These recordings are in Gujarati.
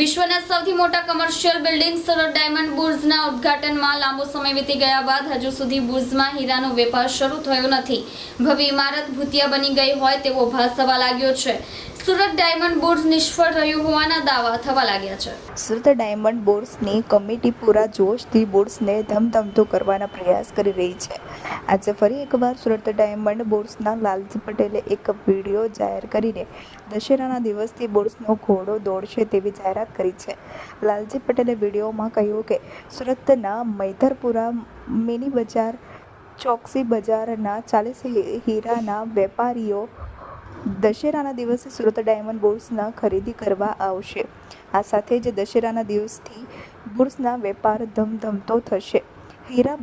વિશ્વના સૌથી મોટા કમર્શિયલ બિલ્ડિંગ સુરત ડાયમંડ બુર્સના ઉદ્ઘાટનમાં લાંબો સમય વીતી ગયા બાદ હજુ સુધી બુર્સમાં હીરાનો વેપાર શરૂ થયો નથી. ભવ્ય ઇમારત ભૂતિયા બની ગઈ હોય તેવો ભાસ થવા લાગ્યો છે. સુરત ડાયમંડ બુર્સ નિષ્ફળ રહ્યું હોવાના દાવા થવા લાગ્યા છે. સુરત ડાયમંડ બોર્ડ્સની કમિટી પૂરા જોશથી બોર્ડ્સને ધમધમતું કરવાના પ્રયાસ કરી રહી છે. આજે ફરી એકવાર સુરત ડાયમંડ બોર્ડ્સના લાલજી પટેલે એક વીડિયો જાહેર કરીને દશેરાના દિવસથી બોર્ડ્સનો ઘોડો દોડશે તેવી જાહેરાત કરી છે. લાલજી પટેલે વિડીયોમાં કહ્યું કે, સુરતના મૈધરપુરા મિની બજાર, ચોકસી બજારના ચાલીસ હીરાના વેપારીઓ દશેરાના દિવસે સુરત ડાયમંડ બોર્સના ખરીદી કરવા આવશે. આ સાથે જ દશેરાના દિવસથી બુર્સના વેપાર ધમધમતો થશે. હીરા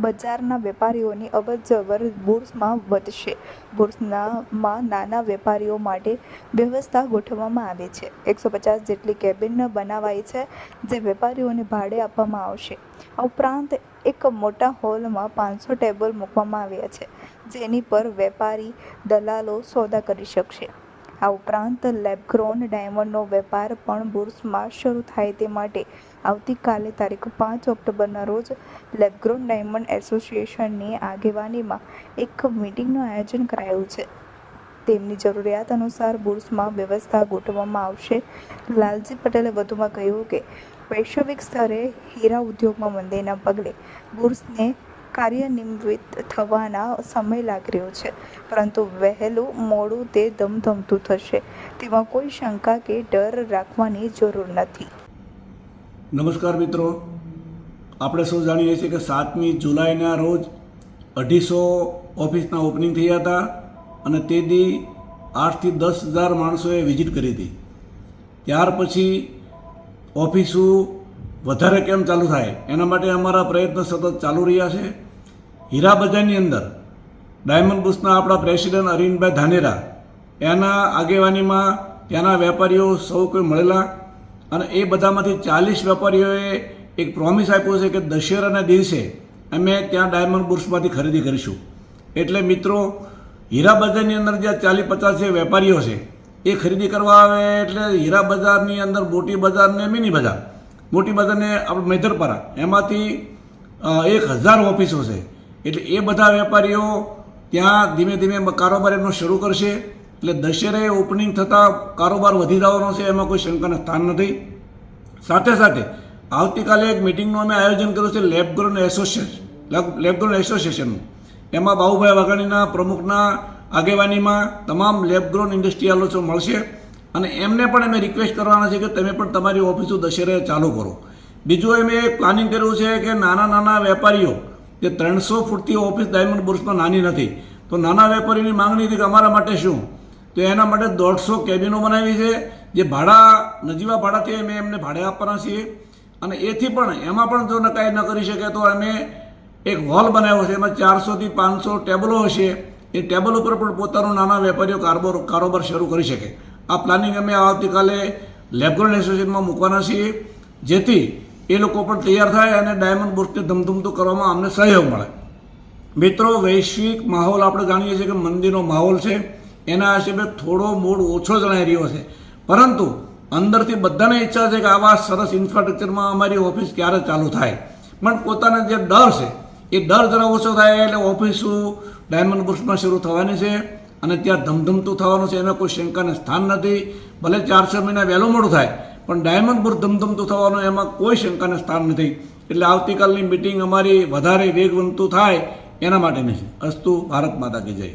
બજારના વેપારીઓની અવરજવર બુર્સમાં વધશે. બુર્સનામાં નાના વેપારીઓ માટે વ્યવસ્થા ગોઠવવામાં આવે છે. એકસો પચાસ જેટલી કેબિન બનાવાઈ છે, જે વેપારીઓને ભાડે આપવામાં આવશે. આ ઉપરાંત એક મોટા હોલમાં પાંચસો ટેબલ મૂકવામાં આવ્યા છે, જેની પર વેપારી દલાલો સોદા કરી શકશે. આ ઉપરાંત લેબગ્રોન ડાયમંડનો વેપાર પણ બુર્સમાં શરૂ થાય તે માટે આવતીકાલે તારીખ પાંચ ઓક્ટોબરના રોજ લેબગ્રોન ડાયમંડ એસોસિએશનની આગેવાનીમાં એક મિટિંગનું આયોજન કરાયું છે. તેમની જરૂરિયાત અનુસાર બુર્સમાં વ્યવસ્થા ગોઠવવામાં આવશે. લાલજી પટેલે વધુમાં કહ્યું કે, વૈશ્વિક સ્તરે હીરા ઉદ્યોગમાં મંદીના પગલે બુર્સને કાર્યનિર્વિત થવાના સમય લાગી રહ્યો છે. પરંતુ વહેલું મોડું તે ધમધમતું થશે. તેમાં કોઈ શંકા કે ડર રાખવાની જરૂર નથી. નમસ્કાર મિત્રો. આપણે સૌ જાણીએ છીએ કે સાતમી જુલાઈના રોજ અઢીસો ઓફિસના ઓપનિંગ થયા હતા અને તે દી આઠથી દસ હજાર માણસોએ વિઝિટ કરી હતી. ત્યાર પછી ઓફિસો વધારે કેમ ચાલુ થાય? એના માટે અમારા પ્રયત્ન સતત ચાલુ રહ્યા છે. હીરા બજારની અંદર ડાયમંડ બુસના આપણા પ્રેસિડેન્ટ અરવિંદભાઈ ધાનેરા, એના આગેવાનીમાં ત્યાંના વેપારીઓ સૌ કોઈ મળેલા અને એ બધામાંથી ચાલીસ વેપારીઓએ એક પ્રોમિસ આપ્યો છે કે દશેરાના દિવસે અમે ત્યાં ડાયમંડ બુર્સમાંથી ખરીદી કરીશું. એટલે મિત્રો હીરા બજારની અંદર જે ચાલીસ પચાસ જે વેપારીઓ છે, એ ખરીદી કરવા આવે એટલે હીરા બજારની અંદર મોટી બજાર ને મિની બજાર. મોટી બજારને આપણે મેધરપરા. એમાંથી એક હજાર ઓફિસો છે. એટલે એ બધા વેપારીઓ ત્યાં ધીમે ધીમે કારોબાર એમનો શરૂ કરશે. એટલે દશેરે ઓપનિંગ થતાં કારોબાર વધી જવાનો છે, એમાં કોઈ શંકાનું સ્થાન નથી. સાથે સાથે આવતીકાલે એક મિટિંગનું અમે આયોજન કર્યું છે લેબગ્રોન એસોસિએશન લેબગ્રોન એસોસિએશનનું એમાં બાહુભાઈ વાઘાણીના પ્રમુખના આગેવાનીમાં તમામ લેબગ્રોન ઇન્ડસ્ટ્રીયાલો મળશે. અને એમને પણ અમે રિક્વેસ્ટ કરવાના છે કે તમે પણ તમારી ઓફિસો દશેરે ચાલુ કરો. બીજું અમે એક પ્લાનિંગ કર્યું છે કે નાના નાના વેપારીઓ જે ત્રણસો ફૂટથી ઓફિસ ડાયમંડ બુર્સમાં નાની નથી. તો નાના વેપારીની માંગણી હતી કે અમારા માટે શું? તો એના માટે દોઢસો કેબિનો બનાવી છે, જે ભાડા, નજીવા ભાડાથી અમે એમને ભાડે આપવાના છીએ. અને એથી પણ, એમાં પણ જો નકાઈ ન કરી શકે તો અમે એક હોલ બનાવ્યો છે, એમાં ચારસોથી પાંચસો ટેબલો હશે. એ ટેબલ ઉપર પણ પોતાનો નાના વેપારીઓ કારોબાર કારોબાર શરૂ કરી શકે. આ પ્લાનિંગ અમે આવતીકાલે લેબગ્રોન એસોસિએશનમાં મૂકવાના છીએ. જેથી એ લોકો પણ તૈયાર થાય અને ડાયમંડ બોર્સને ધમધમતું કરવામાં અમને સહયોગ મળે. મિત્રો, વૈશ્વિક માહોલ આપણે જાણીએ છીએ કે મંદિરનો માહોલ છે. એના હિસાબે થોડો મૂડ ઓછો જણાઈ રહ્યો છે. પરંતુ અંદરથી બધાને ઈચ્છા છે કે આવા સરસ ઇન્ફ્રાસ્ટ્રક્ચરમાં અમારી ઓફિસ ક્યારે ચાલુ થાય. પણ પોતાના જે ડર છે, એ ડર જરા ઓછો થાય એટલે ઓફિસો ડાયમંડ બુર્સમાં શરૂ થવાની છે અને ત્યાં ધમધમતું થવાનું છે. એમાં કોઈ શંકાને સ્થાન નથી. ભલે ચાર છ મહિના વહેલું મોડું થાય પણ ડાયમંડ પર ધમધમતું થવાનું એમાં કોઈ શંકાને સ્થાન નથી. એટલે આવતીકાલની મિટિંગ અમારી વધારે વેગવંતુ થાય એના માટેની છે અસ્તુ ભારત માતા કી જય.